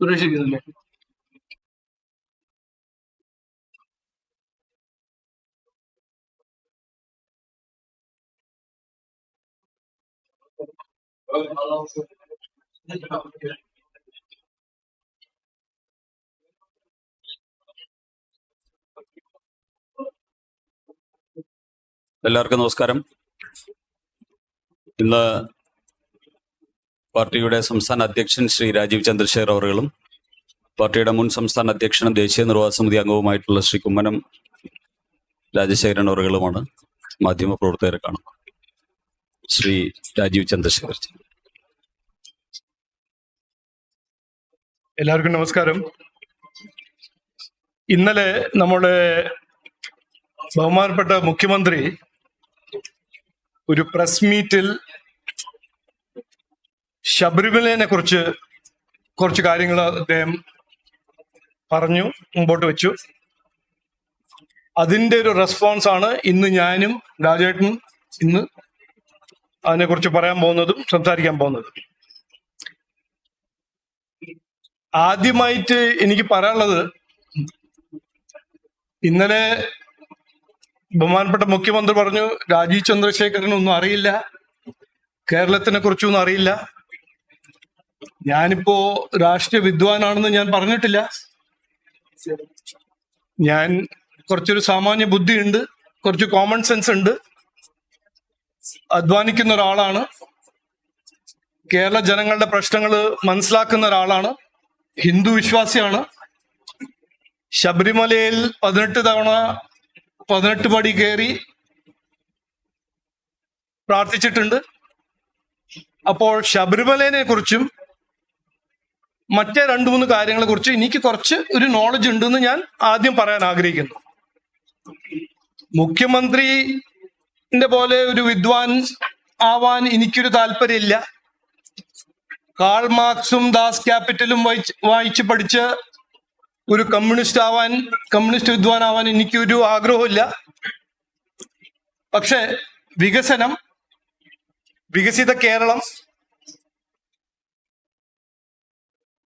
സുരേഷ് ഇരിക്കുന്നില്ലേ എല്ലാവർക്കും നമസ്കാരം. ഇന്ന് പാർട്ടിയുടെ സംസ്ഥാന അധ്യക്ഷൻ ശ്രീ രാജീവ് ചന്ദ്രശേഖർ അവറുകളും പാർട്ടിയുടെ മുൻ സംസ്ഥാന അധ്യക്ഷനും ദേശീയ നിർവാഹ സമിതി അംഗവുമായിട്ടുള്ള ശ്രീ കുമ്മനം രാജശേഖരൻ അവറുകളുമാണ് മാധ്യമ പ്രവർത്തകരെ കാണുന്നത്. ശ്രീ രാജീവ് ചന്ദ്രശേഖർ എല്ലാവർക്കും നമസ്കാരം. ഇന്നലെ നമ്മുടെ ബഹുമാനപ്പെട്ട മുഖ്യമന്ത്രി ഒരു പ്രസ് മീറ്റിൽ ശബരിമലയെ കുറിച്ച് കുറച്ച് കാര്യങ്ങൾ അദ്ദേഹം പറഞ്ഞു മുമ്പോട്ട് വെച്ചു. അതിന്റെ ഒരു റെസ്പോൺസ് ആണ് ഇന്ന് ഞാനും രാജേട്ടനും ഇന്ന് അതിനെക്കുറിച്ച് പറയാൻ പോകുന്നതും സംസാരിക്കാൻ പോകുന്നതും. ആദ്യമായിട്ട് എനിക്ക് പറയാനുള്ളത് ഇന്നലെ ബഹുമാനപ്പെട്ട മുഖ്യമന്ത്രി പറഞ്ഞു രാജീവ് ചന്ദ്രശേഖരനൊന്നും അറിയില്ല കേരളത്തിനെ കുറിച്ചൊന്നും അറിയില്ല. ഞാനിപ്പോ രാഷ്ട്രീയ വിദ്വാനാണെന്ന് ഞാൻ പറഞ്ഞിട്ടില്ല. ഞാൻ കുറച്ചൊരു സാമാന്യ ബുദ്ധി ഉണ്ട് കുറച്ച് കോമൺ സെൻസ് ഉണ്ട്. അധ്വാനിക്കുന്ന ഒരാളാണ്. കേരള ജനങ്ങളുടെ പ്രശ്നങ്ങൾ മനസ്സിലാക്കുന്ന ഒരാളാണ്. ഹിന്ദു വിശ്വാസിയാണ്. ശബരിമലയിൽ പതിനെട്ട് തവണ പതിനെട്ട് പടി കയറി പ്രാർത്ഥിച്ചിട്ടുണ്ട്. അപ്പോൾ ശബരിമലയെ കുറിച്ചും മറ്റേ രണ്ടു മൂന്ന് കാര്യങ്ങളെ കുറിച്ച് എനിക്ക് കുറച്ച് ഒരു നോളജ് ഉണ്ടെന്ന് ഞാൻ ആദ്യം പറയാൻ ആഗ്രഹിക്കുന്നു. മുഖ്യമന്ത്രിന്റെ പോലെ ഒരു വിദ്വാൻ ആവാൻ എനിക്കൊരു താല്പര്യമില്ല. കാൾ മാർക്സും ദാസ് ക്യാപിറ്റലും വായിച്ച് വായിച്ച് പഠിച്ച് ഒരു കമ്മ്യൂണിസ്റ്റ് ആവാൻ കമ്മ്യൂണിസ്റ്റ് വിദ്വാൻ ആവാൻ എനിക്കൊരു ആഗ്രഹമില്ല പക്ഷെ വികസനം വികസിത കേരളം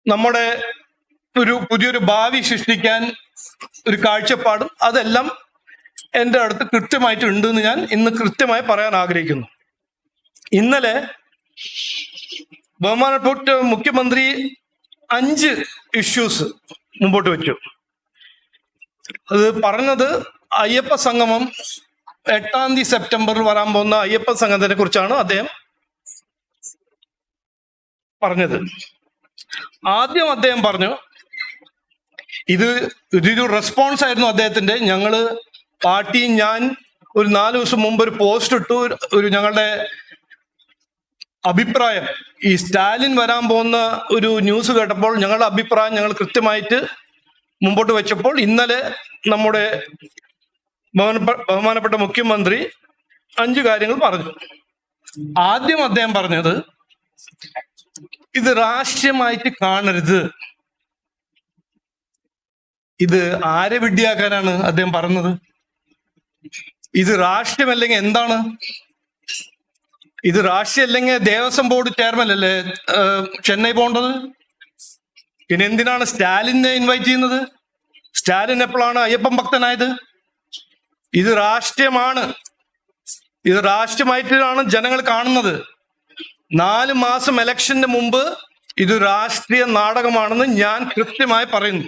നമ്മുടെ ഒരു പുതിയൊരു ഭാവി സൃഷ്ടിക്കാൻ ഒരു കാഴ്ചപ്പാടും അതെല്ലാം എന്റെ അടുത്ത് കൃത്യമായിട്ട് ഉണ്ടെന്ന് ഞാൻ ഇന്ന് കൃത്യമായി പറയാൻ ആഗ്രഹിക്കുന്നു. ഇന്നലെ ബഹുമാനപ്പെട്ട മുഖ്യമന്ത്രി അഞ്ച് ഇഷ്യൂസ് മുമ്പോട്ട് വെച്ചു. അത് പറഞ്ഞത് അയ്യപ്പ സംഗമം എട്ടാം തീയതി സെപ്റ്റംബറിൽ വരാൻ പോകുന്ന അയ്യപ്പ സംഗമത്തിനെ കുറിച്ചാണ് അദ്ദേഹം പറഞ്ഞത്. ആദ്യം അദ്ദേഹം പറഞ്ഞു ഇത് ഇതൊരു റെസ്പോൺസ് ആയിരുന്നു അദ്ദേഹത്തിന്റെ. ഞങ്ങൾ പാർട്ടി ഞാൻ ഒരു നാല് ദിവസം മുമ്പ് ഒരു പോസ്റ്റ് ഇട്ടു ഒരു ഞങ്ങളുടെ അഭിപ്രായം. ഈ സ്റ്റാലിൻ വരാൻ പോകുന്ന ഒരു ന്യൂസ് കേട്ടപ്പോൾ ഞങ്ങളുടെ അഭിപ്രായം ഞങ്ങൾ കൃത്യമായിട്ട് മുമ്പോട്ട് വെച്ചപ്പോൾ ഇന്നലെ നമ്മുടെ ബഹുമാനപ്പെട്ട മുഖ്യമന്ത്രി അഞ്ച് കാര്യങ്ങൾ പറഞ്ഞു. ആദ്യം അദ്ദേഹം പറഞ്ഞത് ഇത് രാഷ്ട്രീയമായിട്ട് കാണരുത്. ഇത് ആരെ വിഡ്ഢിയാക്കാനാണ് അദ്ദേഹം പറഞ്ഞത്? ഇത് രാഷ്ട്രീയമല്ലെങ്കിൽ എന്താണ്? ഇത് രാഷ്ട്രീയം അല്ലെങ്കിൽ ദേവസ്വം ബോർഡ് ചെയർമാൻ അല്ലേ ചെന്നൈ പോകേണ്ടത്? പിന്നെ എന്തിനാണ് സ്റ്റാലിനെ ഇൻവൈറ്റ് ചെയ്യുന്നത്? സ്റ്റാലിൻ എപ്പോഴാണ് അയ്യപ്പൻ ഭക്തനായത്? ഇത് രാഷ്ട്രീയമാണ് ഇത് രാഷ്ട്രീയമായിട്ടാണ് ജനങ്ങൾ കാണുന്നത്. നാല് മാസം ഇലക്ഷന് മുമ്പ് ഇത് രാഷ്ട്രീയ നാടകമാണെന്ന് ഞാൻ കൃത്യമായി പറയുന്നു.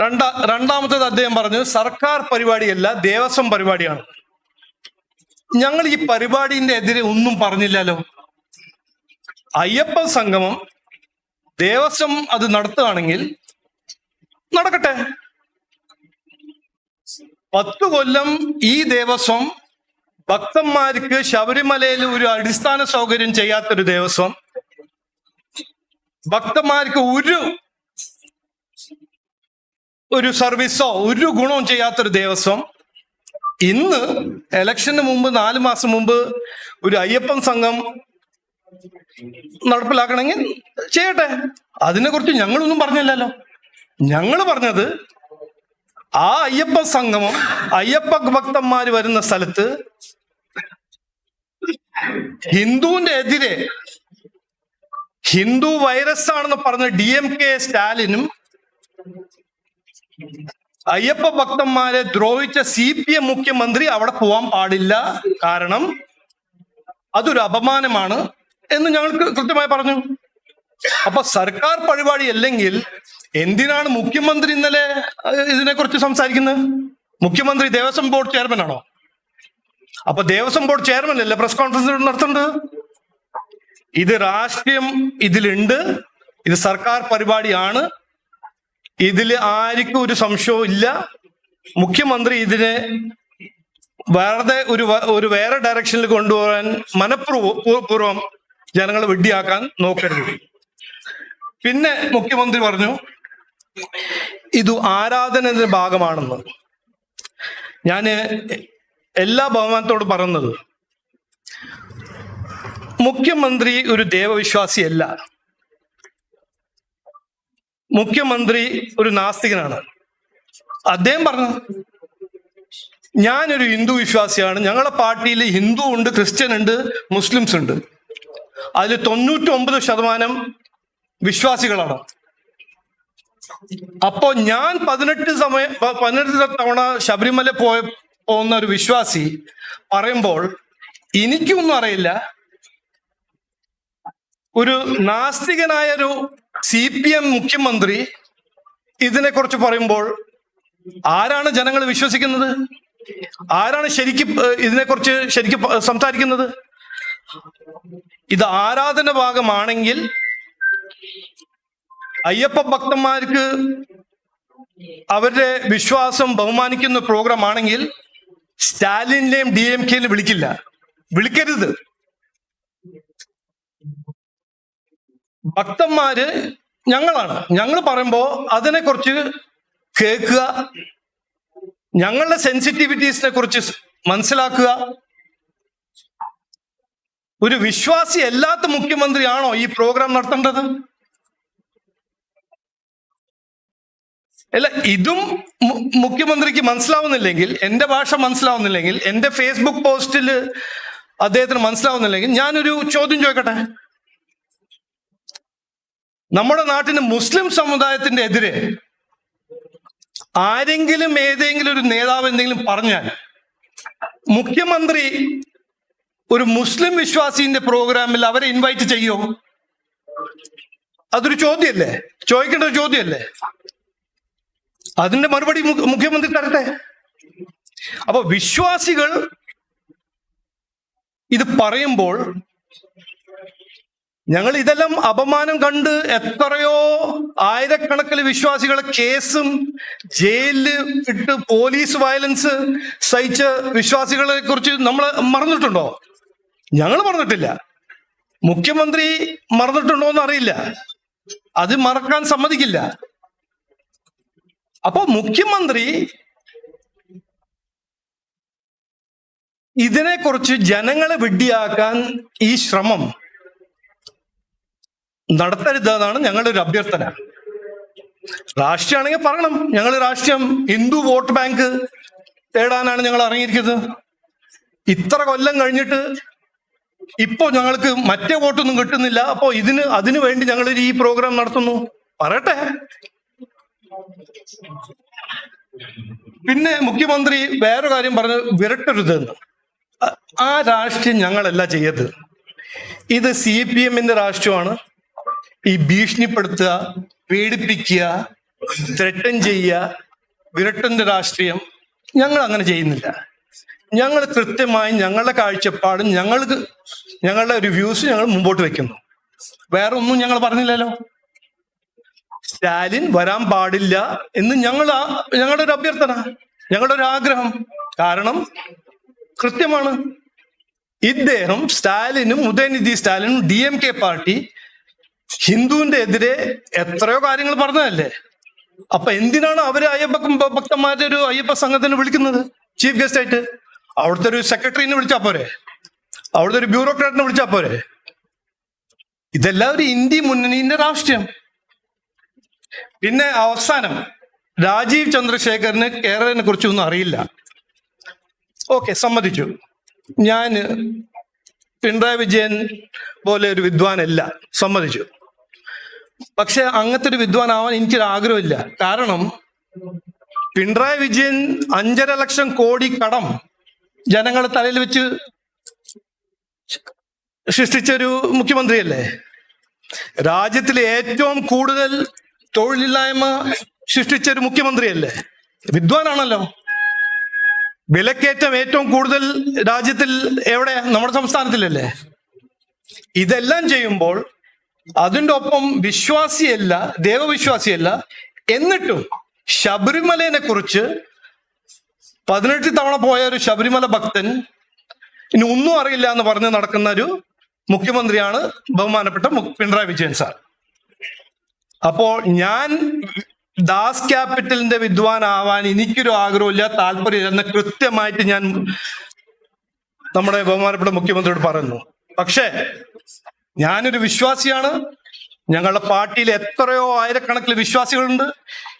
രണ്ടാ രണ്ടാമത്തേത് അദ്ദേഹം പറഞ്ഞു സർക്കാർ പരിപാടിയല്ല ദേവസ്വം പരിപാടിയാണ്. ഞങ്ങൾ ഈ പരിപാടിന്റെ എതിരെ ഒന്നും പറഞ്ഞില്ലല്ലോ. അയ്യപ്പ സംഗമം ദേവസ്വം അത് നടത്തുകയാണെങ്കിൽ നടക്കട്ടെ. പത്തു കൊല്ലം ഈ ദേവസ്വം ഭക്തന്മാർക്ക് ശബരിമലയിൽ ഒരു അടിസ്ഥാന സൗകര്യം ചെയ്യാത്തൊരു ദേവസ്വം ഭക്തന്മാർക്ക് ഒരു ഒരു സർവീസോ ഒരു ഗുണവും ചെയ്യാത്തൊരു ദേവസ്വം ഇന്ന് ഇലക്ഷന് മുമ്പ് നാല് മാസം മുമ്പ് ഒരു അയ്യപ്പൻ സംഘം നടപ്പിലാക്കണമെങ്കിൽ ചെയ്യട്ടെ. അതിനെക്കുറിച്ച് ഞങ്ങളൊന്നും പറഞ്ഞില്ലല്ലോ. ഞങ്ങൾ പറഞ്ഞത് ആ അയ്യപ്പ സംഗമം അയ്യപ്പ ഭക്തന്മാർ വരുന്ന സ്ഥലത്ത് ഹിന്ദുവിന്റെ എതിരെ ഹിന്ദു വൈറസ് ആണെന്ന് പറഞ്ഞ ഡി എം കെ സ്റ്റാലിനും അയ്യപ്പ ഭക്തന്മാരെ ദ്രോഹിച്ച സി പി എം മുഖ്യമന്ത്രി അവിടെ പോവാൻ പാടില്ല. കാരണം അതൊരു അപമാനമാണ് എന്ന് ഞങ്ങൾക്ക് കൃത്യമായി പറഞ്ഞു. അപ്പൊ സർക്കാർ പരിപാടി അല്ലെങ്കിൽ എന്തിനാണ് മുഖ്യമന്ത്രി ഇന്നലെ ഇതിനെ ഇതിനെക്കുറിച്ച് സംസാരിക്കുന്നത്? മുഖ്യമന്ത്രി ദേവസ്വം ബോർഡ് ചെയർമാൻ ആണോ? അപ്പൊ ദേവസ്വം ബോർഡ് ചെയർമാൻ അല്ലേ? പ്രസ് കോൺഫറൻസ് നടത്തുന്നത് ഇത് രാഷ്ട്രീയം ഇതിലുണ്ട്. ഇത് സർക്കാർ പരിപാടിയാണ്. ഇതിൽ ആർക്കും ഒരു സംശയവും ഇല്ല. മുഖ്യമന്ത്രി ഇതിനെ വെറുതെ ഒരു ഒരു വേറെ ഡയറക്ഷനിൽ കൊണ്ടുപോകാൻ മനഃപൂർവം ജനങ്ങളെ വെഡ്ഡിയാക്കാൻ നോക്കരുത്. പിന്നെ മുഖ്യമന്ത്രി പറഞ്ഞു ഇത് ആരാധനയുടെ ഭാഗമാണെന്ന്. ഞാൻ എല്ലാ ബഹുമാനത്തോട് പറയുന്നത് മുഖ്യമന്ത്രി ഒരു ദേവവിശ്വാസിയല്ല. മുഖ്യമന്ത്രി ഒരു നാസ്തികനാണ്. അദ്ദേഹം പറഞ്ഞു ഞാനൊരു ഹിന്ദു വിശ്വാസിയാണ്. ഞങ്ങളുടെ പാർട്ടിയിൽ ഹിന്ദു ഉണ്ട് ക്രിസ്ത്യൻ ഉണ്ട് മുസ്ലിംസ് ഉണ്ട്. അതിൽ തൊണ്ണൂറ്റി ഒമ്പത് ശതമാനം വിശ്വാസികളാണ്. അപ്പോ ഞാൻ പതിനെട്ട് സമയം പതിനെട്ട് തവണ ശബരിമല പോയ പോകുന്ന ഒരു വിശ്വാസി പറയുമ്പോൾ എനിക്കൊന്നും അറിയില്ല. ഒരു നാസ്തികനായ ഒരു സി പി എം മുഖ്യമന്ത്രി ഇതിനെക്കുറിച്ച് പറയുമ്പോൾ ആരാണ് ജനങ്ങൾ വിശ്വസിക്കുന്നത്? ആരാണ് ശരിക്കും ഇതിനെക്കുറിച്ച് ശരിക്കും സംസാരിക്കുന്നത്? ഇത് ആരാധന ഭാഗമാണെങ്കിൽ അയ്യപ്പ ഭക്തന്മാർക്ക് അവരുടെ വിശ്വാസം ബഹുമാനിക്കുന്ന പ്രോഗ്രാം ആണെങ്കിൽ സ്റ്റാലിനെയും ഡി എം കെയിലും വിളിക്കില്ല. വിളിക്കരുത്. ഭക്തന്മാര് ഞങ്ങളാണ്. ഞങ്ങൾ പറയുമ്പോ അതിനെ അതിനെക്കുറിച്ച് കേൾക്കുക ഞങ്ങളുടെ സെൻസിറ്റിവിറ്റീസിനെ കുറിച്ച് മനസ്സിലാക്കുക. ഒരു വിശ്വാസി അല്ലാത്ത മുഖ്യമന്ത്രിയാണോ ഈ പ്രോഗ്രാം നടത്തേണ്ടത്? അല്ല ഇതും മുഖ്യമന്ത്രിക്ക് മനസ്സിലാവുന്നില്ലെങ്കിൽ എന്റെ ഭാഷ മനസ്സിലാവുന്നില്ലെങ്കിൽ എന്റെ ഫേസ്ബുക്ക് പോസ്റ്റിൽ അദ്ദേഹത്തിന് മനസ്സിലാവുന്നില്ലെങ്കിൽ ഞാനൊരു ചോദ്യം ചോദിക്കട്ടെ? നമ്മുടെ നാട്ടിന് മുസ്ലിം സമുദായത്തിന്റെ എതിരെ ആരെങ്കിലും ഏതെങ്കിലും ഒരു നേതാവ് എന്തെങ്കിലും പറഞ്ഞാൽ മുഖ്യമന്ത്രി ഒരു മുസ്ലിം വിശ്വാസിന്റെ പ്രോഗ്രാമിൽ അവരെ ഇൻവൈറ്റ് ചെയ്യോ? അതൊരു ചോദ്യമല്ലേ? ചോദിക്കേണ്ട ഒരു ചോദ്യമല്ലേ? അതിന്റെ മറുപടി മുഖ്യമന്ത്രി തരട്ടെ? അപ്പൊ വിശ്വാസികൾ ഇത് പറയുമ്പോൾ ഞങ്ങൾ ഇതെല്ലാം അപമാനം കണ്ട് എത്രയോ ആയിരക്കണക്കിന് വിശ്വാസികളെ കേസും ജയിലിൽ ഇട്ട് പോലീസ് വയലൻസ് സഹിച്ച വിശ്വാസികളെ കുറിച്ച് നമ്മൾ മറന്നിട്ടുണ്ടോ? ഞങ്ങൾ മറന്നിട്ടില്ല. മുഖ്യമന്ത്രി മറന്നിട്ടുണ്ടോ എന്ന് അറിയില്ല. അത് മറക്കാൻ സമ്മതിക്കില്ല. അപ്പോ മുഖ്യമന്ത്രി ഇതിനെക്കുറിച്ച് ജനങ്ങളെ വിഡ്ഢിയാക്കാൻ ഈ ശ്രമം നടത്തരുതെന്നാണ് ഞങ്ങളുടെ ഒരു അഭ്യർത്ഥന. രാഷ്ട്രീയമാണെങ്കിൽ പറയണം. ഞങ്ങൾ രാഷ്ട്രീയം ഹിന്ദു വോട്ട് ബാങ്ക് തേടാനാണ് ഞങ്ങൾ ഇറങ്ങിയിരിക്കുന്നത്. ഇത്ര കൊല്ലം കഴിഞ്ഞിട്ട് ഇപ്പോ ഞങ്ങൾക്ക് മറ്റേ വോട്ടൊന്നും കിട്ടുന്നില്ല. അപ്പോ ഇതിന് അതിനു വേണ്ടി ഞങ്ങൾ ഈ പ്രോഗ്രാം നടത്തുന്നു. പറയട്ടെ. പിന്നെ മുഖ്യമന്ത്രി വേറെ കാര്യം പറഞ്ഞു വിരട്ടരുതെന്ന്. എന്ന് ആ രാഷ്ട്രീയം ഞങ്ങളല്ല ചെയ്യരുത് ഇത് സി പി എമ്മിന്റെ രാഷ്ട്രീയമാണ്. ഈ ഭീഷണിപ്പെടുത്തുക പേടിപ്പിക്കുക ത്രട്ടൻ ചെയ്യുക വിരട്ടന്റെ രാഷ്ട്രീയം ഞങ്ങൾ അങ്ങനെ ചെയ്യുന്നില്ല. ഞങ്ങൾ കൃത്യമായി ഞങ്ങളുടെ കാഴ്ചപ്പാടും ഞങ്ങൾക്ക് ഞങ്ങളുടെ ഒരു വ്യൂസ് ഞങ്ങൾ മുമ്പോട്ട് വെക്കുന്നു. വേറെ ഒന്നും ഞങ്ങൾ പറഞ്ഞില്ലല്ലോ. സ്റ്റാലിൻ വരാൻ പാടില്ല എന്ന് ഞങ്ങൾ ഞങ്ങളുടെ ഒരു അഭ്യർത്ഥന ഞങ്ങളുടെ ഒരു ആഗ്രഹം. കാരണം കൃത്യമാണ്. ഇദ്ദേഹം സ്റ്റാലിനും ഉദയനിധി സ്റ്റാലിനും ഡി എം കെ പാർട്ടി ഹിന്ദുവിന്റെ എതിരെ എത്രയോ കാര്യങ്ങൾ പറഞ്ഞതല്ലേ? അപ്പൊ എന്തിനാണ് അവരെ അയ്യപ്പ ഭക്തന്മാരുടെ ഒരു അയ്യപ്പ സംഘത്തിന് വിളിക്കുന്നത്? ചീഫ് ഗസ്റ്റ് ആയിട്ട്. അവിടുത്തെ ഒരു സെക്രട്ടറിനെ വിളിച്ചാ പോരെ. അവിടുത്തെ ഒരു ബ്യൂറോക്രാറ്റിനെ വിളിച്ചാ പോരെ. ഇതെല്ലാം ഒരു ഇന്ത്യ മുന്നണിന്റെ രാഷ്ട്രീയം. പിന്നെ അവസാനം രാജീവ് ചന്ദ്രശേഖറിന് കുറിച്ച് ഒന്നും അറിയില്ല. ഓക്കെ സമ്മതിച്ചു. ഞാൻ പിണറായി വിജയൻ പോലെ ഒരു വിദ്വാനല്ല. സമ്മതിച്ചു. പക്ഷെ അങ്ങനത്തെ ഒരു വിദ്വാനാവാൻ എനിക്കൊരു ആഗ്രഹമില്ല കാരണം പിണറായി വിജയൻ അഞ്ചര ലക്ഷം കോടി കടം ജനങ്ങളെ തലയിൽ വെച്ച് സൃഷ്ടിച്ച ഒരു മുഖ്യമന്ത്രിയല്ലേ? രാജ്യത്തിലെ ഏറ്റവും കൂടുതൽ തൊഴിലില്ലായ്മ സൃഷ്ടിച്ച ഒരു മുഖ്യമന്ത്രിയല്ലേ? വിദ്വാനാണല്ലോ. വിലക്കയറ്റം ഏറ്റവും കൂടുതൽ രാജ്യത്തിൽ എവിടെ? നമ്മുടെ സംസ്ഥാനത്തിലല്ലേ? ഇതെല്ലാം ചെയ്യുമ്പോൾ അതിന്റെ ഒപ്പം വിശ്വാസിയല്ല ദേവവിശ്വാസിയല്ല. എന്നിട്ടും ശബരിമലയെ കുറിച്ച് പതിനെട്ട് തവണ പോയ ഒരു ശബരിമല ഭക്തൻ ഇനി ഒന്നും അറിയില്ല എന്ന് പറഞ്ഞ് നടക്കുന്ന ഒരു മുഖ്യമന്ത്രിയാണ് ബഹുമാനപ്പെട്ട പിണറായി വിജയൻ സാർ. അപ്പോൾ ഞാൻ ദാസ് ക്യാപിറ്റലിന്റെ വിദ്വാനാവാൻ എനിക്കൊരു ആഗ്രഹമില്ല താല്പര്യമില്ല എന്ന് കൃത്യമായിട്ട് ഞാൻ നമ്മുടെ ബഹുമാനപ്പെട്ട മുഖ്യമന്ത്രിയോട് പറഞ്ഞു പക്ഷേ ഞാനൊരു വിശ്വാസിയാണ്. ഞങ്ങളുടെ പാർട്ടിയിൽ എത്രയോ ആയിരക്കണക്കിന് വിശ്വാസികളുണ്ട്.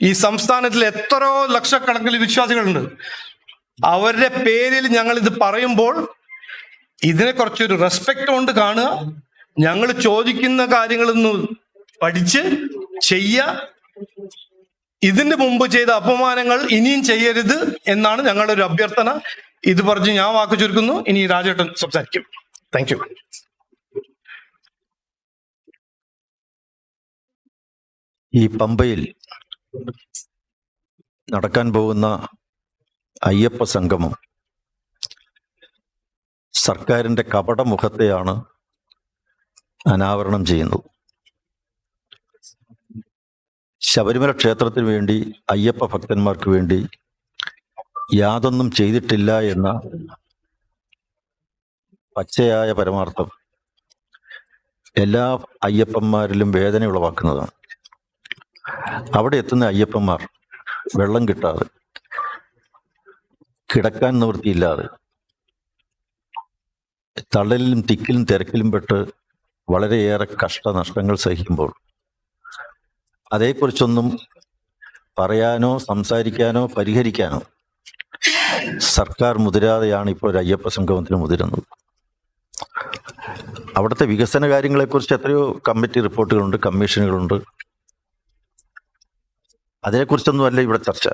ഈ സംസ്ഥാനത്തിൽ എത്രയോ ലക്ഷക്കണക്കിന് വിശ്വാസികളുണ്ട്. അവരുടെ പേരിൽ ഞങ്ങൾ ഇത് പറയുമ്പോൾ ഇതിനെ കുറച്ചൊരു റെസ്പെക്ട് കൊണ്ട് കാണുക. ഞങ്ങൾ ചോദിക്കുന്ന കാര്യങ്ങളൊന്ന് പഠിച്ച് ചെയ്യുക ഇതിന് മുമ്പ് ചെയ്ത അപമാനങ്ങൾ ഇനിയും ചെയ്യരുത് എന്നാണ് ഞങ്ങളുടെ ഒരു അഭ്യർത്ഥന. ഇത് പറഞ്ഞ് ഞാൻ വാക്ക് ചുരുക്കുന്നു. ഇനി രാജേട്ടൻ സംസാരിക്കും. താങ്ക് യു ഈ പമ്പയിൽ നടക്കാൻ പോകുന്ന അയ്യപ്പ സംഗമം സർക്കാരിന്റെ കപടമുഖത്തെയാണ് അനാവരണം ചെയ്യുന്നത്. ശബരിമല ക്ഷേത്രത്തിന് വേണ്ടി അയ്യപ്പ ഭക്തന്മാർക്ക് വേണ്ടി യാതൊന്നും ചെയ്തിട്ടില്ല എന്ന പച്ചയായ പരമാർത്ഥം എല്ലാ അയ്യപ്പന്മാരിലും വേദന ഉളവാക്കുന്നതാണ്. അവിടെ എത്തുന്ന അയ്യപ്പന്മാർ വെള്ളം കിട്ടാതെ കിടക്കാൻ നിവൃത്തിയില്ലാതെ തള്ളലിലും തിക്കിലും തിരക്കിലും പെട്ട് വളരെയേറെ കഷ്ടനഷ്ടങ്ങൾ സഹിക്കുമ്പോൾ അതേക്കുറിച്ചൊന്നും പറയാനോ സംസാരിക്കാനോ പരിഹരിക്കാനോ സർക്കാർ മുതിരാതെയാണ് ഇപ്പോൾ ഒരു അയ്യപ്പ സംഗമത്തിന് മുതിരുന്നത്. അവിടുത്തെ വികസന കാര്യങ്ങളെക്കുറിച്ച് എത്രയോ കമ്മിറ്റി റിപ്പോർട്ടുകളുണ്ട് കമ്മീഷനുകളുണ്ട്. അതിനെക്കുറിച്ചൊന്നുമല്ല ഇവിടെ ചർച്ച.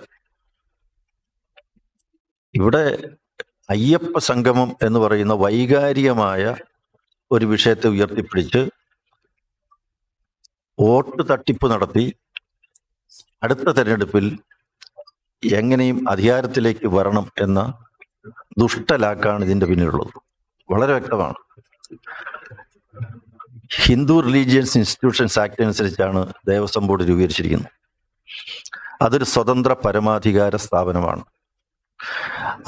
ഇവിടെ അയ്യപ്പ സംഗമം എന്ന് പറയുന്ന വൈകാരികമായ ഒരു വിഷയത്തെ ഉയർത്തിപ്പിടിച്ച് വോട്ട് തട്ടിപ്പ് നടത്തി അടുത്ത തെരഞ്ഞെടുപ്പിൽ എങ്ങനെയും അധികാരത്തിലേക്ക് വരണം എന്ന ദുഷ്ടലാക്കാണ് ഇതിന്റെ പിന്നിലുള്ളത്. വളരെ വ്യക്തമാണ്. ഹിന്ദു റിലീജിയൻസ് ഇൻസ്റ്റിറ്റ്യൂഷൻസ് ആക്ട് അനുസരിച്ചാണ് ദേവസ്വം ബോർഡ് രൂപീകരിച്ചിരിക്കുന്നത്. അതൊരു സ്വതന്ത്ര പരമാധികാര സ്ഥാപനമാണ്.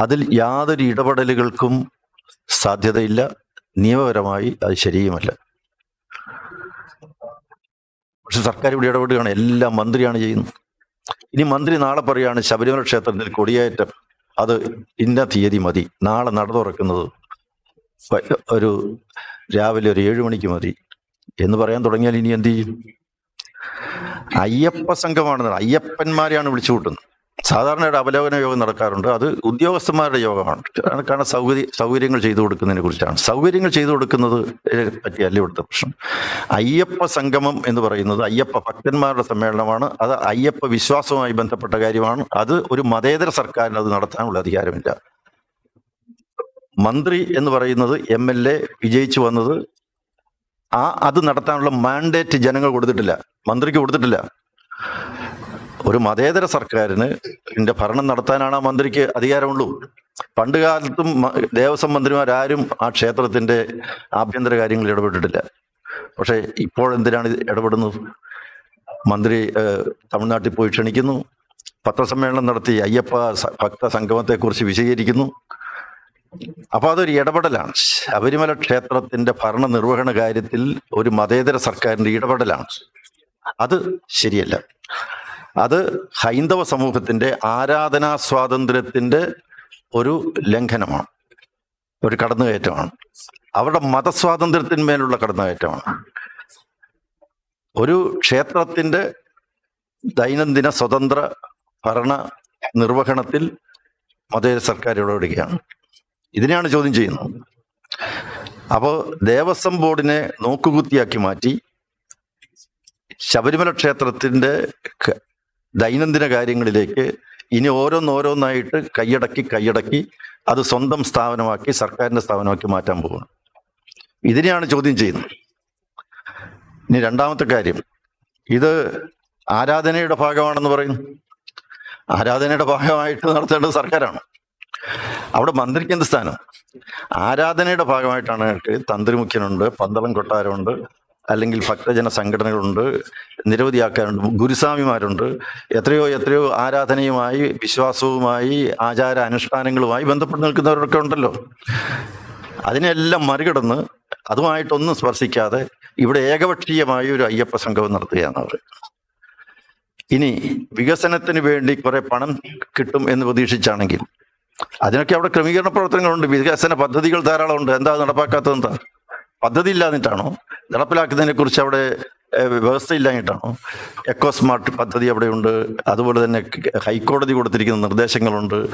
അതിൽ യാതൊരു ഇടപെടലുകൾക്കും സാധ്യതയില്ല. നിയമപരമായി അത് ശരിയുമല്ല. പക്ഷെ സർക്കാർ ഇവിടെ ഇടപെടുകയാണ്. എല്ലാം മന്ത്രിയാണ് ചെയ്യുന്നത്. ഇനി മന്ത്രി നാളെ പറയുകയാണ് ശബരിമല ക്ഷേത്രത്തിൽ കൊടിയേറ്റം. അത് ഇന്ന തീയതി മതി. നാളെ നട തുറക്കുന്നത് ഒരു രാവിലെ ഒരു ഏഴു മണിക്ക് മതി. എന്ന് പറയാൻ തുടങ്ങിയാൽ ഇനി എന്ത് ചെയ്യും? അയ്യപ്പ സംഘമാണ് അയ്യപ്പന്മാരെയാണ് വിളിച്ചു കൂട്ടുന്നത്. സാധാരണ ഒരു അവലോകന യോഗം നടക്കാറുണ്ട്. അത് ഉദ്യോഗസ്ഥന്മാരുടെ യോഗമാണ്. കാരണം- സൗകര്യ സൗകര്യങ്ങൾ ചെയ്തു കൊടുക്കുന്നതിനെ കുറിച്ചാണ്. സൗകര്യങ്ങൾ ചെയ്തു കൊടുക്കുന്നത് പറ്റിയല്ല ഇവിടുത്തെ പ്രശ്നം. അയ്യപ്പ സംഗമം എന്ന് പറയുന്നത് അയ്യപ്പ ഭക്തന്മാരുടെ സമ്മേളനമാണ്. അത് അയ്യപ്പ വിശ്വാസവുമായി ബന്ധപ്പെട്ട കാര്യമാണ്. അത് ഒരു മതേതര സർക്കാരിന് അത് നടത്താനുള്ള അധികാരമില്ല. മന്ത്രി എന്ന് പറയുന്നത് എം എൽ എ വിജയിച്ചു വന്നത് ആ അത് നടത്താനുള്ള മാൻഡേറ്റ് ജനങ്ങൾ കൊടുത്തിട്ടില്ല. മന്ത്രിക്ക് കൊടുത്തിട്ടില്ല. ഒരു മതേതര സർക്കാരിന് ഇതിന്റെ ഭരണം നടത്താനാണ് ആ മന്ത്രിക്ക് അധികാരമുള്ളൂ. പണ്ട് കാലത്തും ദേവസ്വം മന്ത്രിമാരാരും ആ ക്ഷേത്രത്തിന്റെ ആഭ്യന്തര കാര്യങ്ങളിൽ ഇടപെട്ടിട്ടില്ല. പക്ഷേ ഇപ്പോൾ എന്തിനാണ് ഇടപെടുന്നത്? മന്ത്രി തമിഴ്നാട്ടിൽ പോയി ക്ഷണിക്കുന്നു. പത്രസമ്മേളനം നടത്തി അയ്യപ്പ ഭക്ത സംഗമത്തെക്കുറിച്ച് വിശദീകരിക്കുന്നു. അപ്പൊ അതൊരു ഇടപെടലാണ്. ശബരിമല ക്ഷേത്രത്തിന്റെ ഭരണ നിർവഹണ കാര്യത്തിൽ ഒരു മതേതര സർക്കാരിന്റെ ഇടപെടലാണ്. അത് ശരിയല്ല. അത് ഹൈന്ദവ സമൂഹത്തിന്റെ ആരാധനാ സ്വാതന്ത്ര്യത്തിന്റെ ഒരു ലംഘനമാണ് ഒരു കടന്നുകയറ്റമാണ്. അവരുടെ മതസ്വാതന്ത്ര്യത്തിന്മേലുള്ള കടന്നുകയറ്റമാണ്. ഒരു ക്ഷേത്രത്തിന്റെ ദൈനംദിന സ്വതന്ത്ര ഭരണ നിർവഹണത്തിൽ മതേതര സർക്കാർ ഇടപെടുകയാണ് ഇതിനെയാണ് ചോദ്യം ചെയ്യുന്നത്. അപ്പോൾ ദേവസ്വം ബോർഡിനെ നോക്കുകുത്തിയാക്കി മാറ്റി ശബരിമല ക്ഷേത്രത്തിന്റെ ക- ദൈനംദിന കാര്യങ്ങളിലേക്ക് ഇനി ഓരോന്നോരോന്നായിട്ട് കൈയടക്കി കൈയടക്കി അത് സ്വന്തം സ്ഥാപനമാക്കി സർക്കാരിന്റെ സ്ഥാപനമാക്കി മാറ്റാൻ പോകുന്നു ഇതിനെയാണ് ചോദ്യം ചെയ്യുന്നത്. ഇനി രണ്ടാമത്തെ കാര്യം. ഇത് ആരാധനയുടെ ഭാഗമാണെന്ന് പറയുന്നു. ആരാധനയുടെ ഭാഗമായിട്ട് നടത്തേണ്ടത് സർക്കാരാണ്. അവിടെ മന്ത്രിക്ക് എന്ത് സ്ഥാനം? ആരാധനയുടെ ഭാഗമായിട്ടാണ് തന്ത്രിമുഖ്യനുണ്ട് പന്തളം കൊട്ടാരമുണ്ട് അല്ലെങ്കിൽ ഭക്തജന സംഘടനകളുണ്ട് നിരവധി ആൾക്കാരുണ്ട് ഗുരുസ്വാമിമാരുണ്ട് എത്രയോ എത്രയോ ആരാധനയുമായി വിശ്വാസവുമായി ആചാര അനുഷ്ഠാനങ്ങളുമായി ബന്ധപ്പെട്ട് നിൽക്കുന്നവരൊക്കെ ഉണ്ടല്ലോ. അതിനെല്ലാം മറികടന്ന് അതുമായിട്ടൊന്നും സ്പർശിക്കാതെ ഇവിടെ ഏകപക്ഷീയമായ ഒരു അയ്യപ്പ സംഗമം നടത്തുകയാണ് അവർ. ഇനി വികസനത്തിന് വേണ്ടി കുറെ പണം കിട്ടും എന്ന് പ്രതീക്ഷിച്ചാണെങ്കിൽ അതിനൊക്കെ അവിടെ ക്രമീകരണ പ്രവർത്തനങ്ങളുണ്ട് വികസന പദ്ധതികൾ ധാരാളം ഉണ്ട് എന്താ നടപ്പാക്കാത്തത് എന്താ പദ്ധതി ഇല്ലാഞ്ഞിട്ടാണോ നടപ്പിലാക്കുന്നതിനെ കുറിച്ച് അവിടെ വ്യവസ്ഥ വ്യവസ്ഥയില്ലാഞ്ഞിട്ടാണോ? എക്കോ സ്മാർട്ട് പദ്ധതി അവിടെയുണ്ട്. അതുപോലെ തന്നെ ഹൈക്കോടതി കൊടുത്തിരിക്കുന്ന നിർദ്ദേശങ്ങളുണ്ട്.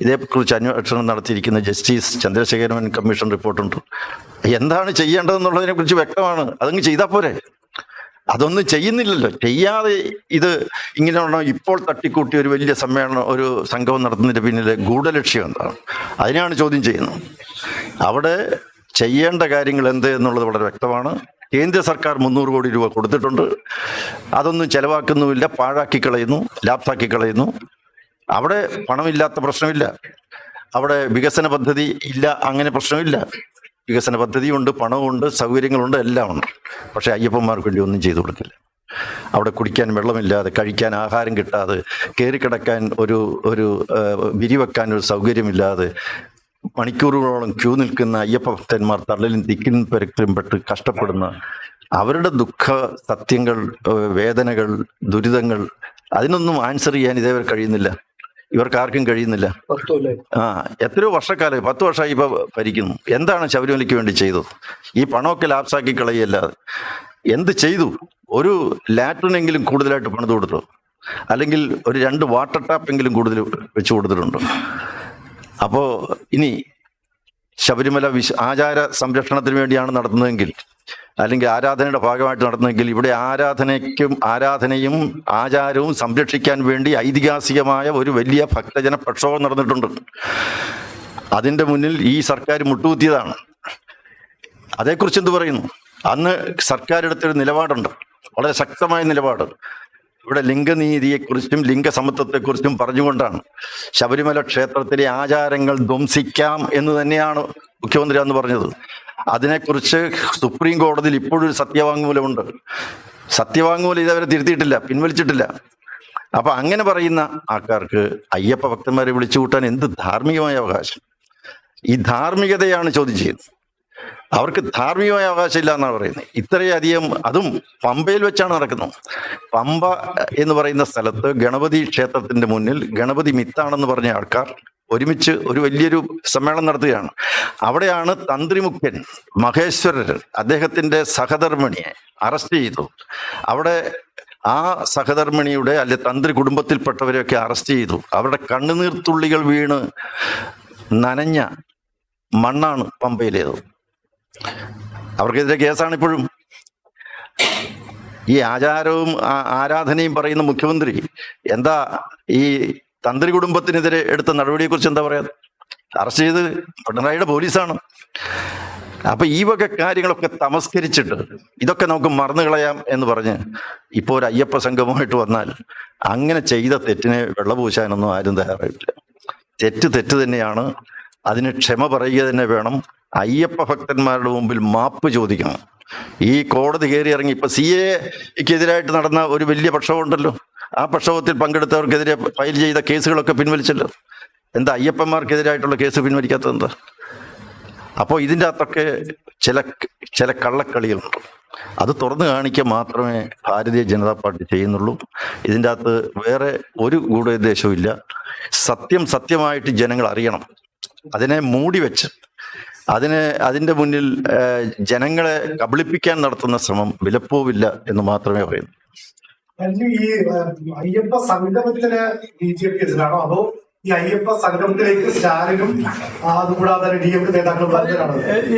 ഇതേക്കുറിച്ച് അന്വേഷണം നടത്തിയിരിക്കുന്ന ജസ്റ്റിസ് ചന്ദ്രശേഖരൻ കമ്മീഷൻ റിപ്പോർട്ടുണ്ട്. എന്താണ് ചെയ്യേണ്ടതെന്നുള്ളതിനെ കുറിച്ച് വ്യക്തമാണ്. അതങ്ങ് ചെയ്താൽ പോരെ. അതൊന്നും ചെയ്യുന്നില്ലല്ലോ. ചെയ്യാതെ ഇത് ഇങ്ങനെയുള്ള ഇപ്പോൾ തട്ടിക്കൂട്ടി ഒരു വലിയ സമ്മേളനം ഒരു സംഗമം നടത്തുന്നതിന്റെ പിന്നിലെ ഗൂഢലക്ഷ്യം എന്താണ്? അതിനാണ് ചോദ്യം ചെയ്യുന്നത്. അവിടെ ചെയ്യേണ്ട കാര്യങ്ങൾ എന്ത് എന്നുള്ളത് വളരെ വ്യക്തമാണ്. കേന്ദ്ര സർക്കാർ മുന്നൂറ് കോടി രൂപ കൊടുത്തിട്ടുണ്ട്. അതൊന്നും ചെലവാക്കുന്നുമില്ല. പാഴാക്കി കളയുന്നു. ലാപ്സാക്കി കളയുന്നു. അവിടെ പണമില്ലാത്ത പ്രശ്നമില്ല. അവിടെ വികസന പദ്ധതി ഇല്ല. അങ്ങനെ പ്രശ്നമില്ല. വികസന പദ്ധതിയുണ്ട് പണമുണ്ട് സൗകര്യങ്ങളുണ്ട് എല്ലാം ഉണ്ട് പക്ഷെ അയ്യപ്പന്മാർക്ക് വേണ്ടി ഒന്നും ചെയ്തു കൊടുക്കില്ല അവിടെ കുടിക്കാൻ വെള്ളമില്ലാതെ കഴിക്കാൻ ആഹാരം കിട്ടാതെ കയറി കിടക്കാൻ ഒരു ഒരു വിരിവെക്കാൻ ഒരു സൗകര്യമില്ലാതെ മണിക്കൂറുകളോളം ക്യൂ നിൽക്കുന്ന അയ്യപ്പ ഭക്തന്മാർ തള്ളലും തിക്കിലും പെരക്കിലും പെട്ട് കഷ്ടപ്പെടുന്ന അവരുടെ ദുഃഖ സത്യങ്ങൾ വേദനകൾ ദുരിതങ്ങൾ അതിനൊന്നും ആൻസർ ചെയ്യാൻ ഇതേവരെ കഴിയുന്നില്ല. ഇവർക്ക് ആർക്കും കഴിയുന്നില്ല. ആ എത്രയോ വർഷക്കാലം പത്ത് വർഷമായി ഇപ്പൊ ഭരിക്കുന്നു. എന്താണ് ശബരിമലയ്ക്ക് വേണ്ടി ചെയ്തത്? ഈ പണമൊക്കെ ലാപ്സാക്കി കളയല്ലാതെ എന്ത് ചെയ്തു? ഒരു ലാട്രിനെങ്കിലും കൂടുതലായിട്ട് പണിത് കൊടുത്തു? അല്ലെങ്കിൽ ഒരു രണ്ട് വാട്ടർ ടാപ്പെങ്കിലും കൂടുതൽ വെച്ചു കൊടുത്തിട്ടുണ്ടോ. അപ്പോ ഇനി ശബരിമല വിശ ആചാര സംരക്ഷണത്തിന് വേണ്ടിയാണ് നടത്തുന്നതെങ്കിൽ അല്ലെങ്കിൽ ആരാധനയുടെ ഭാഗമായിട്ട് നടത്തുന്നെങ്കിൽ ഇവിടെ ആരാധനയ്ക്കും ആരാധനയും ആചാരവും സംരക്ഷിക്കാൻ വേണ്ടി ഐതിഹാസികമായ ഒരു വലിയ ഭക്തജന പ്രക്ഷോഭം നടന്നിട്ടുണ്ട്. അതിന്റെ മുന്നിൽ ഈ സർക്കാർ മുട്ടുകുത്തിയതാണ്. അതേക്കുറിച്ച് എന്ത് പറയുന്നു? അന്ന് സർക്കാർ എടുത്തൊരു നിലപാടുണ്ട്. വളരെ ശക്തമായ നിലപാട്. ഇവിടെ ലിംഗനീതിയെക്കുറിച്ചും ലിംഗസമത്വത്തെക്കുറിച്ചും പറഞ്ഞുകൊണ്ടാണ് ശബരിമല ക്ഷേത്രത്തിലെ ആചാരങ്ങൾ ധ്വംസിക്കാം എന്ന് തന്നെയാണ് മുഖ്യമന്ത്രി അന്ന് പറഞ്ഞത്. അതിനെക്കുറിച്ച് സുപ്രീം കോടതിയിൽ ഇപ്പോഴൊരു സത്യവാങ്മൂലമുണ്ട്. സത്യവാങ്മൂലം ഇതവരെ തിരുത്തിയിട്ടില്ല പിൻവലിച്ചിട്ടില്ല. അപ്പൊ അങ്ങനെ പറയുന്ന ആൾക്കാർക്ക് അയ്യപ്പ ഭക്തന്മാരെ വിളിച്ചു കൂട്ടാൻ എന്ത് ധാർമ്മികമായ അവകാശം? ഈ ധാർമ്മികതയാണ് ചോദ്യം ചെയ്യുന്നത്. അവർക്ക് ധാർമ്മികമായ അവകാശം ഇല്ല എന്നാണ് പറയുന്നത്. ഇത്രയധികം അതും പമ്പയിൽ വെച്ചാണ് നടക്കുന്നത്. പമ്പ എന്ന് പറയുന്ന സ്ഥലത്ത് ഗണപതി ക്ഷേത്രത്തിന്റെ മുന്നിൽ ഗണപതി മിത്താണെന്ന് പറഞ്ഞ ആൾക്കാർ ഒരുമിച്ച് ഒരു വലിയൊരു സമ്മേളനം നടത്തുകയാണ്. അവിടെയാണ് തന്ത്രിമുഖ്യൻ മഹേശ്വരൻ അദ്ദേഹത്തിന്റെ സഹധർമ്മിണിയെ അറസ്റ്റ് ചെയ്തു. അവിടെ ആ സഹധർമ്മിണിയുടെ അല്ലെ തന്ത്രി കുടുംബത്തിൽപ്പെട്ടവരെയൊക്കെ അറസ്റ്റ് ചെയ്തു. അവരുടെ കണ്ണുനീർത്തുള്ളികൾ വീണ് നനഞ്ഞ മണ്ണാണ് പമ്പയിലേത്. അവർക്കെതിരെ കേസാണ് ഇപ്പോഴും. ഈ ആചാരവും ആരാധനയും പറയുന്ന മുഖ്യമന്ത്രി എന്താ ഈ തന്ത്രി കുടുംബത്തിനെതിരെ എടുത്ത നടപടിയെക്കുറിച്ച് എന്താ പറയാ? അറസ്റ്റ് ചെയ്ത് പിണറായിയുടെ പോലീസാണ്. അപ്പൊ ഈ വക കാര്യങ്ങളൊക്കെ തമസ്കരിച്ചിട്ട് ഇതൊക്കെ നമുക്ക് മറന്നു കളയാം എന്ന് പറഞ്ഞ് ഇപ്പോൾ ഒരു അയ്യപ്പ സംഘമായിട്ട് വന്നാൽ അങ്ങനെ ചെയ്ത തെറ്റിനെ വെള്ളപൂശാനൊന്നും ആരും തയ്യാറായിട്ടില്ല. തെറ്റ് തെറ്റ് തന്നെയാണ്. അതിന് ക്ഷമ പറയുക തന്നെ വേണം. അയ്യപ്പ ഭക്തന്മാരുടെ മുമ്പിൽ മാപ്പ് ചോദിക്കണം. ഈ കോടതി കയറി ഇറങ്ങി ഇപ്പൊ സി എക്കെതിരായിട്ട് നടന്ന ഒരു വലിയ പ്രക്ഷോഭമുണ്ടല്ലോ ആ പ്രക്ഷോഭത്തിൽ പങ്കെടുത്തവർക്കെതിരെ ഫയൽ ചെയ്ത കേസുകളൊക്കെ പിൻവലിച്ചല്ലോ. എന്താ അയ്യപ്പന്മാർക്കെതിരായിട്ടുള്ള കേസ് പിൻവലിക്കാത്തത് എന്താ? അപ്പോൾ ഇതിന്റെ അകത്തൊക്കെ ചില ചില കള്ളക്കളികളുണ്ട്. അത് തുറന്നു കാണിക്കുക മാത്രമേ ഭാരതീയ ജനതാ പാർട്ടി ചെയ്യുന്നുള്ളൂ. ഇതിന്റെ അകത്ത് വേറെ ഒരു ഗൂഢോദ്ദേശവും ഇല്ല. സത്യം സത്യമായിട്ട് ജനങ്ങൾ അറിയണം. അതിനെ മൂടി വെച്ച് അതിനെ അതിന്റെ മുന്നിൽ ജനങ്ങളെ കബളിപ്പിക്കാൻ നടത്തുന്ന ശ്രമം വിലപ്പോവില്ല എന്ന് മാത്രമേ പറയുന്നു. ഈ അയ്യപ്പ സംഗമത്തിന് ബി ജെ പി എതിരാണോ? അതോ ഈ അയ്യപ്പ സംഗമത്തിലേക്ക് സ്റ്റാലിനും ആ, അതുകൂടാതെ ഡി എം നേതാക്കളും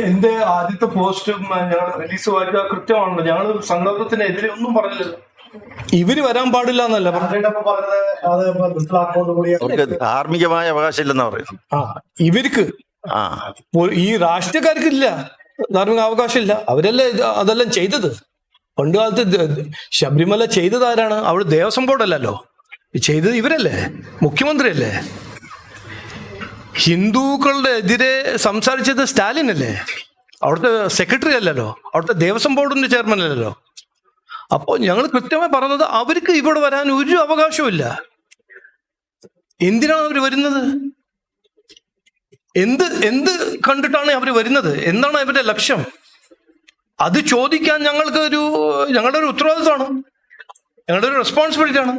എന്റെ ആദ്യത്തെ പോസ്റ്റും ഞങ്ങൾ റിലീസ് വായിച്ച കൃത്യമാണല്ലോ. ഞങ്ങൾ സംഘടനത്തിനെതിരെ ഒന്നും പറഞ്ഞില്ലല്ലോ ഇവർ വരാൻ പാടില്ല എന്നല്ല അവർക്ക് ധാർമ്മികമായ അവകാശം ഇല്ലെന്നാ ആ ഇവർക്ക് ഈ രാഷ്ട്രീയക്കാർക്കില്ല. ധാർമ്മിക അവകാശമില്ല. അവരല്ലേ അതെല്ലാം ചെയ്തത്? പണ്ട് കാലത്ത് ശബരിമല ചെയ്തത് ആരാണ്? അവിടെ ദേവസ്വം ബോർഡല്ലല്ലോ. ചെയ്തത് ഇവരല്ലേ? മുഖ്യമന്ത്രിയല്ലേ? ഹിന്ദുക്കളുടെ എതിരെ സംസാരിച്ചത് സ്റ്റാലിൻ അല്ലേ അവിടുത്തെ സെക്രട്ടറി അല്ലല്ലോ? അവിടുത്തെ ദേവസ്വം ബോർഡിന്റെ ചെയർമാൻ അല്ലല്ലോ? അപ്പോൾ ഞങ്ങൾ കൃത്യമായി പറഞ്ഞത് അവർക്ക് ഇവിടെ വരാൻ ഒരു അവകാശവും എന്തിനാണ് അവർ വരുന്നത്? എന്ത് എന്ത് കണ്ടിട്ടാണ് അവർ വരുന്നത്? എന്താണ് അവരുടെ ലക്ഷ്യം? അത് ചോദിക്കാൻ ഞങ്ങൾക്ക് ഒരു ഞങ്ങളുടെ ഒരു ഉത്തരവാദിത്വമാണ്. ഞങ്ങളുടെ ഒരു റെസ്പോൺസിബിലിറ്റി ആണ്.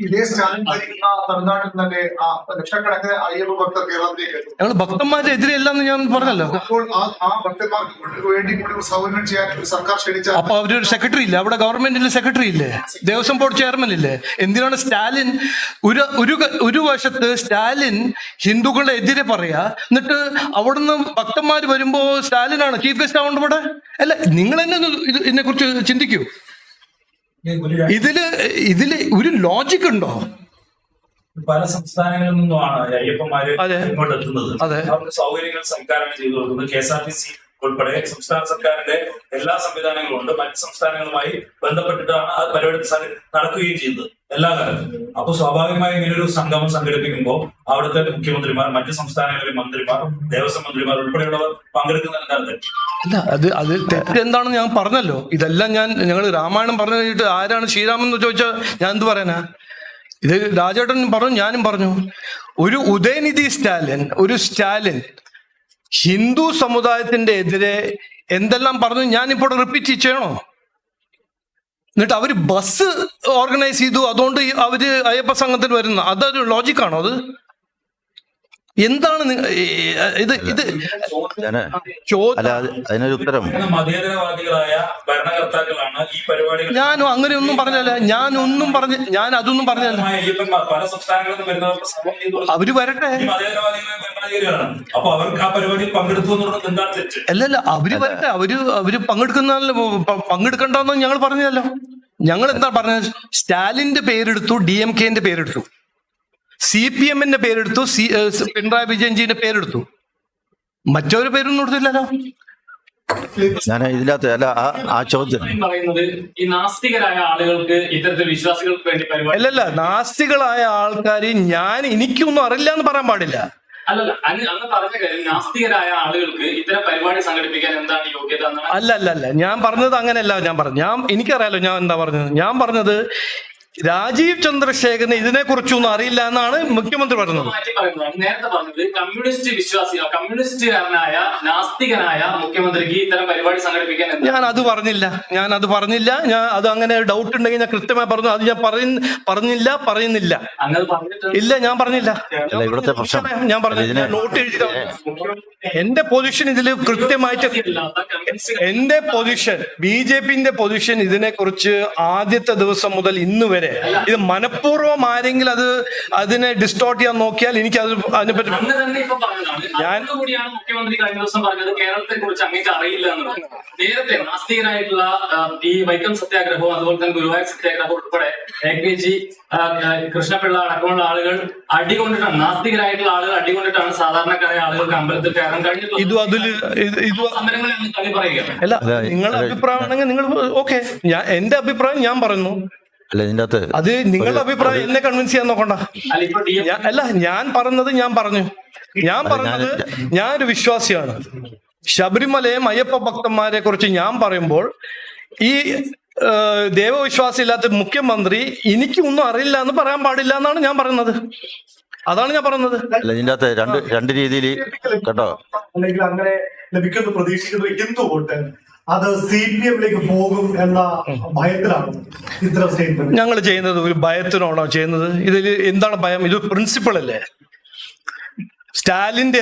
ഇതേ സ്റ്റാലിൻ ഭരിക്കുന്ന തമിഴ്നാട്ടിൽ തന്നെ ആ ലക്ഷക്കണക്കിന് അയ്യപ്പ ഭക്തർ കേരളത്തിലേക്ക്. ഞങ്ങൾ ഭക്തന്മാരുടെ എതിരെയല്ലെന്ന് ഞാൻ പറഞ്ഞല്ലോ. അപ്പോൾ ആ ആ ഭക്തന്മാർക്ക് വേണ്ടി കൂടി ഒരു സൗകര്യം ചെയ്യാൻ ഒരു സർക്കാർ ക്ഷണിച്ച അപ്പൊ അവരൊരു സെക്രട്ടറി ഇല്ല? അവിടെ ഗവൺമെന്റിൽ സെക്രട്ടറി ഇല്ലേ? ദേവസ്വം ബോർഡ് ചെയർമാൻ ഇല്ലേ? എന്തിനാണ് സ്റ്റാലിൻ ഒരു ഒരു ഒരു വശത്ത് സ്റ്റാലിൻ ഹിന്ദുക്കളുടെ എതിരെ പറയാ എന്നിട്ട് അവിടുന്ന് ഭക്തന്മാർ വരുമ്പോ സ്റ്റാലിനാണ് ചീഫ് ഗസ്റ്റ് ആവേണ്ട ഇവിടെ? അല്ല നിങ്ങൾ തന്നെ ഇതിനെ കുറിച്ച് ചിന്തിക്കൂ. ഇതിൽ ഇതിൽ ഒരു ലോജിക് ഉണ്ടോ? പല സംസ്ഥാനങ്ങളിൽ നിന്നുമാണ് അയ്യപ്പന്മാര്. ഇങ്ങോട്ട് എത്തുന്നത്. അവർക്ക് സൗകര്യങ്ങൾ സംഘാടനം ചെയ്തു കൊടുക്കുന്നത് K S R T C ഉൾപ്പെടെ സംസ്ഥാന സർക്കാരിന്റെ എല്ലാ സംവിധാനങ്ങളും ഉണ്ട്. മറ്റ് സംസ്ഥാനങ്ങളുമായി ബന്ധപ്പെട്ടിട്ടാണ് ആ പരിപാടി നടക്കുകയും ചെയ്തത് എല്ലാ കാലത്തും അപ്പൊ സ്വാഭാവികമായി ഇങ്ങനെ ഒരു സംഗമം സംഘടിപ്പിക്കുമ്പോൾ അവിടുത്തെ മുഖ്യമന്ത്രിമാർ മറ്റ് സംസ്ഥാനങ്ങളിലെ മന്ത്രിമാർ ദേവസ്വം മന്ത്രിമാർ ഉൾപ്പെടെയുള്ളവർ പങ്കെടുക്കുന്ന തരത്തിൽ അല്ല അത് അത് തെറ്റെന്താണെന്ന് ഞാൻ പറഞ്ഞല്ലോ. ഇതെല്ലാം ഞാൻ ഞങ്ങൾ രാമായണം പറഞ്ഞു കഴിഞ്ഞിട്ട് ആരാണ് ശ്രീരാമൻ എന്ന് ചോദിച്ചാൽ ഞാൻ എന്ത് പറയാനാ ഇത് രാജേട്ടൻ പറഞ്ഞു ഞാനും പറഞ്ഞു. ഒരു ഉദയനിധി സ്റ്റാലിൻ ഒരു സ്റ്റാലിൻ ഹിന്ദു സമുദായത്തിന്റെ എതിരെ എന്തെല്ലാം പറഞ്ഞു ഞാനിപ്പോൾ റിപ്പീറ്റ് ചെയ്യണോ? എന്നിട്ട് അവർ ബസ് ഓർഗനൈസ് ചെയ്തു. അതുകൊണ്ട് അവർ അയ്യപ്പ സംഘത്തിൽ വരുന്ന അതൊരു ലോജിക്കാണോ അത്? എന്താണ് ഇത് ഇത് അതിനൊരു ഉത്തരം. മതേതരവാദികളായ ഭരണകർത്താക്കളാണ് ഈ പരിപാടികൾ ഞാനും അങ്ങനെയൊന്നും പറഞ്ഞല്ല ഞാൻ ഒന്നും പറഞ്ഞ ഞാൻ അതൊന്നും പറഞ്ഞല്ല പല സംസ്ഥാനങ്ങളിൽ വരുന്നവർക്ക് അവർ വരട്ടെ. അല്ല അല്ല ഭരണാധികാരികളാണ്. അപ്പൊ അവർക്ക് ആ പരിപാടിയിൽ പങ്കെടുത്തു എന്താണ് തെറ്റ്? അല്ലല്ല അവർ വരട്ടെ. അവർ അവർ പങ്കെടുക്കുന്ന പങ്കെടുക്കണ്ടെന്ന് ഞങ്ങൾ പറഞ്ഞല്ലോ ഞങ്ങൾ എന്താ പറഞ്ഞത്? സ്റ്റാലിന്റെ പേരെടുത്തു ഡി എം കെന്റെ പേരെടുത്തു. സി പി എമ്മിന്റെ പേരെടുത്തു സി പിണറായി വിജയൻജിന്റെ പേരെടുത്തു. മറ്റൊരു പേരൊന്നും കൊടുത്തില്ലല്ലോ. ഞാൻ ഇതിനകത്ത് അല്ല ആ ചോദ്യം. പറയുന്നത് ഈ നാസ്തികരായ ആളുകൾക്ക് ഇത്തരത്തിൽ വിശ്വാസികൾക്ക് വേണ്ടി പരിപാടി അല്ലല്ല നാസ്തികളായ ആൾക്കാർ ഞാൻ എനിക്കൊന്നും അറിയില്ല എന്ന് പറയാൻ പാടില്ല. അല്ലല്ല അങ്ങ് അങ്ങ് പറഞ്ഞ കാര്യം നാസ്തികരായ ആളുകൾക്ക് ഇത്തരം പരിപാടി സംഘടിപ്പിക്കാൻ എന്താണ് യോഗ്യത എന്നാണ്? അല്ല അല്ല അല്ല ഞാൻ പറഞ്ഞത് അങ്ങനെയല്ല ഞാൻ പറഞ്ഞു ഞാൻ എനിക്കറിയാലോ ഞാൻ എന്താ പറഞ്ഞത്. ഞാൻ പറഞ്ഞത് രാജീവ് ചന്ദ്രശേഖരന് ഇതിനെ കുറിച്ചൊന്നും അറിയില്ല എന്നാണ് മുഖ്യമന്ത്രി പറഞ്ഞത് മാറ്റി നേരത്തെ പറഞ്ഞത് കമ്മ്യൂണിസ്റ്റ് വിശ്വാസികൾ കമ്മ്യൂണിസ്റ്റുകാരനായ നാസ്തികനായ മുഖ്യമന്ത്രിക്ക് ഇത്തരം പരിപാടി സംഘടിപ്പിക്കാൻ ഞാൻ അത് പറഞ്ഞില്ല. ഞാൻ അത് പറഞ്ഞില്ല. ഞാൻ അത് അങ്ങനെ ഡൗട്ട് ഉണ്ടെങ്കിൽ ഞാൻ കൃത്യമായി പറഞ്ഞു. അത് ഞാൻ പറഞ്ഞില്ല പറയുന്നില്ല. ഇല്ല ഞാൻ പറഞ്ഞില്ല. ഇവിടുത്തെ പ്രശ്നം. ഞാൻ പറഞ്ഞില്ല. നോട്ട് എഴുതി എന്റെ പൊസിഷൻ ഇതിൽ കൃത്യമായിട്ട് എന്റെ പൊസിഷൻ ബി ജെ പിന്റെ പൊസിഷൻ ഇതിനെ കുറിച്ച് ആദ്യത്തെ ദിവസം മുതൽ ഇന്ന് വരെ ഇത് മനഃപൂർവം ആരെങ്കിലും അത് അതിനെ ഡിസ്റ്റോർട്ട് ചെയ്യാൻ നോക്കിയാൽ എനിക്ക് അത് ഇപ്പൊ പറഞ്ഞതാണ്. ഞാൻ- കൂടിയാണ് മുഖ്യമന്ത്രി കഴിഞ്ഞ ദിവസം പറഞ്ഞത് കേരളത്തെ കുറിച്ച് അങ്ങേക്ക് അറിയില്ല എന്നുള്ളത്. നേരത്തെ നാസ്തികനായിട്ടുള്ള ഈ വൈക്കം സത്യാഗ്രഹവും അതുപോലെ തന്നെ ഗുരുവായൂർ സത്യാഗ്രഹവും ഉൾപ്പെടെ എ കെ ജി കൃഷ്ണപിള്ള അടക്കമുള്ള ആളുകൾ അടികൊണ്ടിട്ടാണ് നാസ്തികരായിട്ടുള്ള ആളുകൾ അടികൊണ്ടിട്ടാണ് സാധാരണക്കാരായ ആളുകൾക്ക് അമ്പലത്തിൽ കയറാൻ കഴിഞ്ഞിട്ടുള്ളത്. ഇതും അതിൽ ഇത് ഇത് സമരങ്ങളെ അങ്ങ് തള്ളി പറയുക അല്ല നിങ്ങളുടെ. അഭിപ്രായം ആണെങ്കിൽ നിങ്ങൾ ഓക്കെ. ഞാൻ എന്റെ അഭിപ്രായം ഞാൻ പറയുന്നു. അല്ല ഇതിന്റെ അകത്ത് അത് നിങ്ങളുടെ അഭിപ്രായം എന്നെ കൺവിൻസ് ചെയ്യാൻ നോക്കണ്ട. അല്ല ഞാൻ പറഞ്ഞത് ഞാൻ പറഞ്ഞു. ഞാൻ പറഞ്ഞത് ഞാൻ ഒരു വിശ്വാസിയാണ്. ശബരിമലയും അയ്യപ്പ ഭക്തന്മാരെ കുറിച്ച് ഞാൻ പറയുമ്പോൾ ഈ ദൈവവിശ്വാസം ഇല്ലാത്ത മുഖ്യമന്ത്രി എനിക്കൊന്നും അറിയില്ല എന്ന് പറയാൻ പാടില്ല എന്നാണ് ഞാൻ പറയുന്നത്. അതാണ് ഞാൻ പറയുന്നത്. അല്ല ഇതിന്റെ അകത്ത് രണ്ട് രണ്ട് രീതിയിൽ കേട്ടോ. അല്ലെങ്കിൽ അങ്ങനെ ലഭിക്കുന്ന പ്രതീക്ഷിക്കുന്നത് എന്തുകൊണ്ട്? അത് സി പി എമ്മിലേക്ക് പോകും എന്ന ഭയത്തിലാണ് ഇത്തരം സ്റ്റേറ്റ്മെന്റ് ഞങ്ങൾ ചെയ്യുന്നത് ഒരു ഭയത്തിനാണോ ചെയ്യുന്നത്? ഇതിൽ എന്താണ് ഭയം? ഇത് പ്രിൻസിപ്പൾ അല്ലേ? സ്റ്റാലിന്റെ